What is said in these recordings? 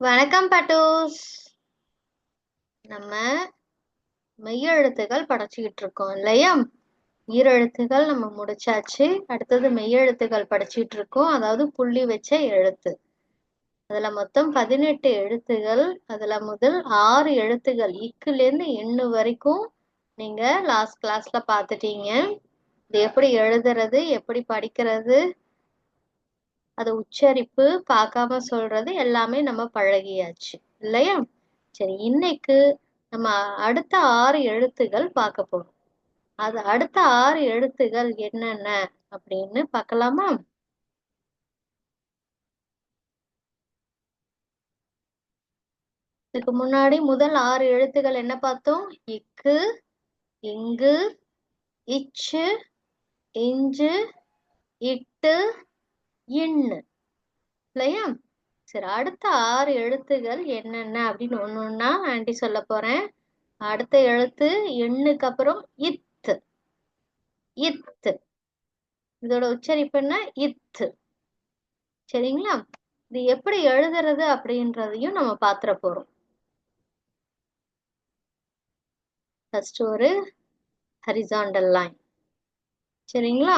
வணக்கம் பட்டூஸ். நம்ம மெய்யெழுத்துகள் படிச்சுக்கிட்டு இருக்கோம் இல்லையா? ஈரெழுத்துகள் நம்ம முடிச்சாச்சு. அடுத்தது மெய்யெழுத்துகள் படிச்சுட்டு இருக்கோம். அதாவது புள்ளி வச்ச எழுத்து. அதுல மொத்தம் பதினெட்டு எழுத்துகள். அதுல முதல் ஆறு எழுத்துகள். இக்குல இருந்து எண்ணு வரைக்கும் நீங்க லாஸ்ட் கிளாஸ்ல பாத்துட்டீங்க இது எப்படி எழுதுறது எப்படி படிக்கிறது அதை உச்சரிப்பு பார்க்காம சொல்றது எல்லாமே நம்ம பழகியாச்சு. இல்லையா? சரி இன்னைக்கு நம்ம அடுத்த ஆறு எழுத்துகள் பார்க்க போறோம். அது அடுத்த ஆறு எழுத்துகள் என்னென்ன அப்படின்னு பார்க்கலாமா? இதுக்கு முன்னாடி முதல் ஆறு எழுத்துகள் என்ன பார்த்தோம்? இக்கு இங்கு இச்சு இஞ்சு இட்டு இன்னு இல்லையா? சரி அடுத்த ஆறு எழுத்துகள் என்னென்ன அப்படின்னு ஒன்று ஒன்றா ஆண்டி சொல்ல போறேன். அடுத்த எழுத்து எண்ணுக்கு அப்புறம் இத்து. இத்து. இதோட உச்சரிப்புன்னா இத்து. சரிங்களா? இது எப்படி எழுதுறது அப்படின்றதையும் நம்ம பாத்திர போறோம். ஃபர்ஸ்ட் ஒரு ஹரிசாண்டல் லைன் சரிங்களா?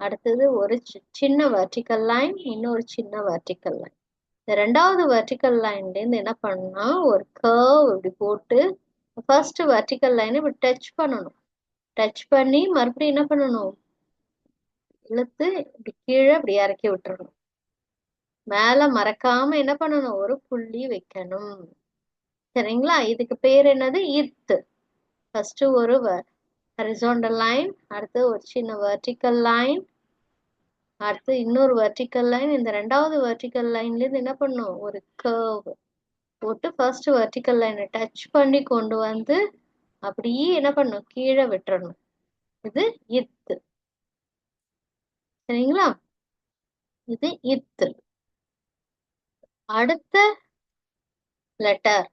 அடுத்தது ஒரு சின்ன வெர்டிக்கல் லைன் இன்னொரு சின்ன வெர்டிக்கல் லைன் இந்த ரெண்டாவது வெர்டிக்கல் லைன்லேருந்து என்ன பண்ணா ஒரு கர்வ் இப்படி போட்டு ஃபர்ஸ்ட் வெர்டிக்கல் லைனை இப்படி டச் பண்ணணும். டச் பண்ணி மறுபடியும் என்ன பண்ணணும்? இழுத்து இப்படி கீழே இப்படி இறக்கி விட்டுறணும். மேல மறக்காம என்ன பண்ணணும்? ஒரு புள்ளி வைக்கணும். சரிங்களா? இதுக்கு பேர் என்னது? இத்து ஃபர்ஸ்ட் ஒரு ஹரிசோண்டல் லைன் அடுத்து ஒரு சின்ன வெர்டிக்கல் லைன் அடுத்து இன்னொரு வெர்டிக்கல் லைன் இந்த ரெண்டாவது வெர்டிக்கல் லைன்ல இருந்து என்ன பண்ணும்? ஒரு கர்வ் போட்டு ஃபர்ஸ்ட் வெர்டிக்கல் லைனை டச் பண்ணி கொண்டு வந்து அப்படியே என்ன பண்ணும்? கீழே விட்டுறணும். இது இத்து. சரிங்களா? இது இத்து. அடுத்த லெட்டர்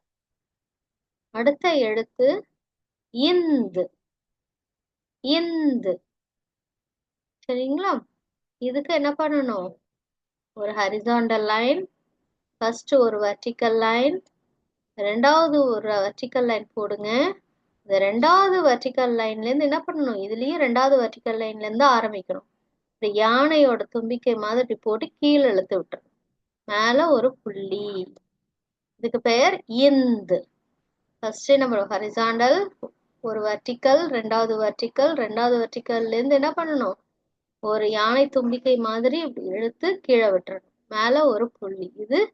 அடுத்த எழுத்து இந்து. இந்து. சரிங்களா? இதுக்கு என்ன பண்ணணும்? ஒரு ஹரிசாண்டல் லைன் ஃபர்ஸ்ட் ஒரு வெர்டிக்கல் லைன் ரெண்டாவது ஒரு வெர்டிக்கல் லைன் போடுங்க. இந்த ரெண்டாவது வெர்டிக்கல் லைன்லேருந்து என்ன பண்ணணும்? இதுலேயும் ரெண்டாவது வெர்டிக்கல் லைன்லேருந்து ஆரம்பிக்கணும். இந்த யானையோட தும்பிக்கை மாதிரி இப்படி போட்டு கீழே இழுத்து விட்டுரும் மேலே ஒரு புள்ளி. இதுக்கு பெயர் இந்து ஃபர்ஸ்ட் நம்ம ஹரிசாண்டல் ஒரு வெர்டிக்கல் ரெண்டாவது வெர்டிக்கல் ரெண்டாவது வெர்டிக்கல்லேருந்து என்ன பண்ணணும்? ஒரு யானை தும்பிக்கை மாதிரி இப்படி இழுத்து கீழே விட்டுறணும். மேல ஒரு புள்ளி. இது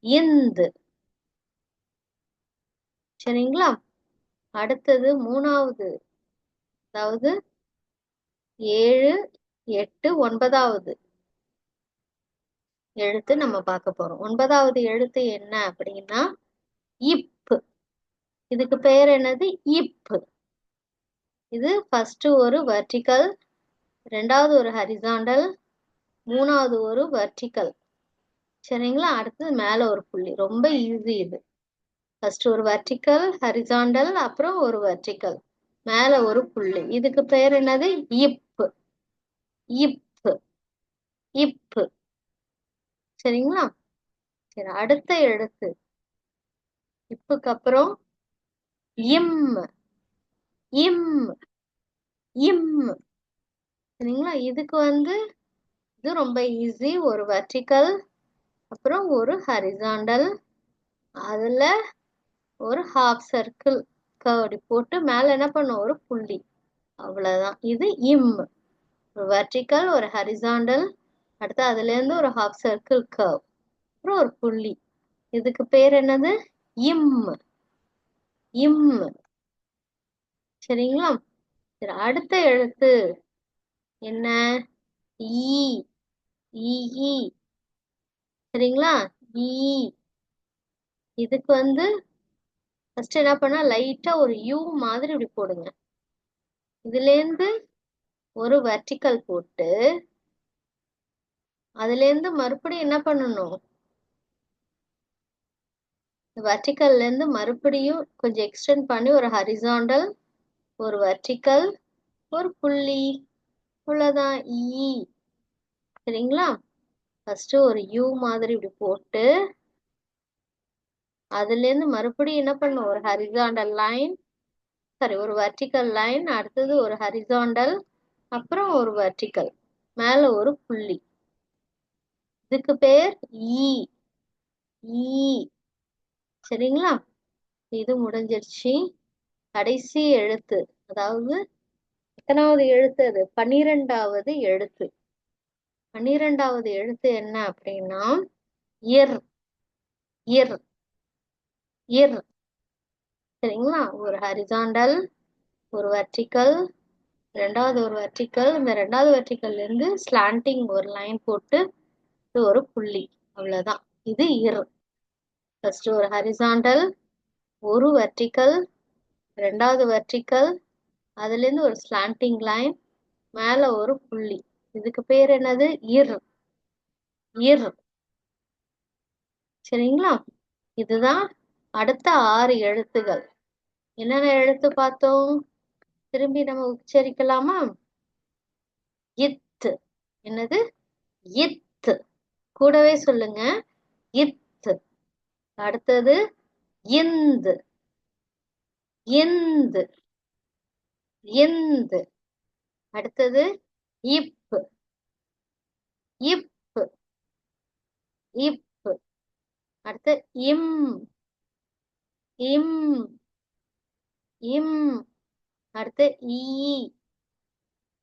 இந்து. சரிங்களா? அடுத்தது மூணாவது. அதாவது ஏழு எட்டு ஒன்பதாவது. எழுத்து நம்ம பார்க்க போறோம். ஒன்பதாவது எழுத்து என்ன அப்படின்னா இப்பு இதுக்கு பெயர் என்னது? இப்பு இது ஃபர்ஸ்ட் ஒரு வெர்டிக்கல் ரெண்டாவது ஒரு ஹரிசாண்டல் மூணாவது ஒரு வர்டிக்கல் சரிங்களா? அடுத்தது மேலே ஒரு புள்ளி. ரொம்ப ஈஸி இது. ஃபர்ஸ்ட் ஒரு வர்டிக்கல் ஹரிசாண்டல் அப்புறம் ஒரு வர்டிக்கல் மேலே ஒரு புள்ளி. இதுக்கு பெயர் என்னது? இப்பு இப்பு இப்பு சரிங்களா? சரி அடுத்த எழுத்து. இப்புக்கு அப்புறம் இம். இம். இம். சரிங்களா? இதுக்கு வந்து இது ரொம்ப ஈஸி ஒரு வெர்டிக்கல் அப்புறம் ஒரு ஹரிசாண்டல் அதில் ஒரு ஹாஃப் சர்க்கிள் கவடி போட்டு மேலே என்ன பண்ணும்? ஒரு புள்ளி. அவ்வளோதான் இது இம் ஒரு வெர்டிக்கல் ஒரு ஹரிசாண்டல் அடுத்து அதுலேருந்து ஒரு ஹாஃப் சர்க்கிள் கவ் அப்புறம் ஒரு புள்ளி. இதுக்கு பேர் என்னது? இம் இம் சரிங்களா? சரி அடுத்த எழுத்து. என்ன? இ சரிங்களா? இ இதுக்கு வந்து ஃபர்ஸ்ட் என்ன பண்ணா லைட்டா ஒரு யூ மாதிரி இப்படி போடுங்க. இதுலேருந்து ஒரு வெர்டிக்கல் போட்டு அதுலேருந்து மறுபடியும் என்ன பண்ணணும்? வெர்டிக்கல்ல இருந்து மறுபடியும் கொஞ்சம் எக்ஸ்டெண்ட் பண்ணி ஒரு ஹரிசாண்டல் ஒரு வெர்டிக்கல் ஒரு புள்ளி. அவ்வளோதான் இ e. சரிங்களா? ஃபர்ஸ்ட் ஒரு யூ மாதிரி இப்படி போட்டு அதுலேருந்து மறுபடியும் என்ன பண்ணும் ஒரு ஹரிசாண்டல் லைன் சாரி ஒரு வெர்டிக்கல் லைன் அடுத்தது ஒரு ஹரிசாண்டல் அப்புறம் ஒரு வெர்டிக்கல் மேல ஒரு புள்ளி. இதுக்கு பேர் ஈ ஈ சரிங்களா? இது முடிஞ்சிருச்சு. கடைசி எழுத்து அதாவது எத்தனாவது எழுத்து அது? பன்னிரெண்டாவது எழுத்து. பன்னிரெண்டாவது எழுத்து என்ன அப்படின்னா இர். இர். இர். சரிங்களா? ஒரு ஹரிசாண்டல் ஒரு வெர்டிக்கல் ரெண்டாவது ஒரு வெர்டிக்கல் இந்த ரெண்டாவது வெர்டிக்கல்ல இருந்து ஸ்லாண்டிங் ஒரு லைன் போட்டு இது ஒரு புள்ளி. அவ்வளவுதான். இது இர். ஃபர்ஸ்ட் ஒரு ஹரிசாண்டல் ஒரு வெர்டிக்கல் ரெண்டாவது வெர்டிக்கல் அதுல இருந்து ஒரு ஸ்லாண்டிங் லைன் மேல ஒரு புள்ளி. இதுக்கு பேர் என்னது? இர். இர். சரிங்களா? இதுதான் அடுத்த ஆறு எழுத்துகள். என்னென்ன எழுத்து பார்த்தோம்? திரும்பி நம்ம உச்சரிக்கலாமா? இத்து என்னது? இத்து கூடவே சொல்லுங்க. இத்து அடுத்தது இந்து. இந்து. இந்து. அடுத்தது இப்பு. இப்பு. இப்பு. அடுத்து இம். இம். இம். அடுத்து ஈ.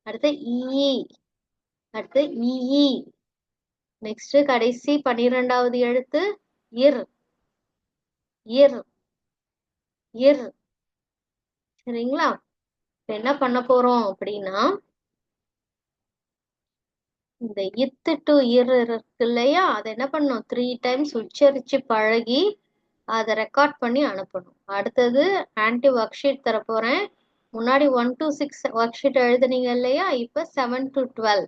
அடுத்து ஈ. அடுத்து ஈ. நெக்ஸ்ட் கடைசி பன்னிரெண்டாவது எழுத்து இர். இர். இர். சரிங்களா? என்ன பண்ண போறோம் அப்படின்னா இந்த இத்து டு இரு இருக்கு இல்லையா? அதை என்ன பண்ணணும்? த்ரீ டைம்ஸ் உச்சரிச்சு பழகி அதை ரெக்கார்ட் பண்ணி அனுப்பணும். அடுத்தது ஆன்டி ஒர்க் ஷீட் தர போறேன். முன்னாடி one to six worksheet எழுதுனீங்க இல்லையா? இப்போ செவன் டு டுவெல்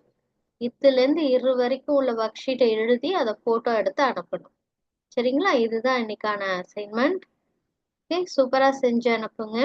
இத்துலேருந்து இரு வரைக்கும் உள்ள ஒர்க் ஷீட்டை எழுதி அதை ஃபோட்டோ எடுத்து அனுப்பணும். சரிங்களா? இதுதான் இன்னைக்கான அசைன்மெண்ட் ஓகே சூப்பராக செஞ்சு அனுப்புங்க.